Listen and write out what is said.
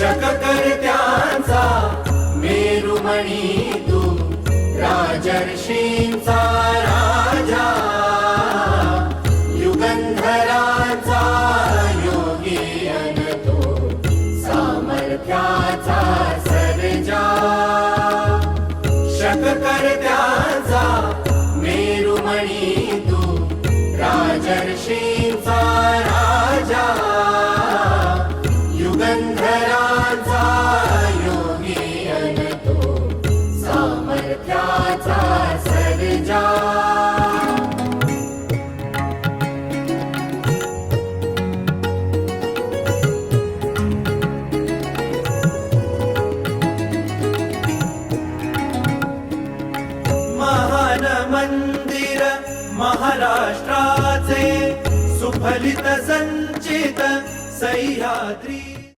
शककर्त्यांचा मेरुमणी तू राजर्षींचा राजा युगंधराचा योगी अनतो सामर्थ्याचा सर्जा. शक शककर्त्याचा मेरुमणी तू राजर्षींचा राजा युगंधरा योगी सामर्थ्याचा सर्जा. महान मंदिर महाराष्ट्राचे सुफलित संचित सह्याद्री.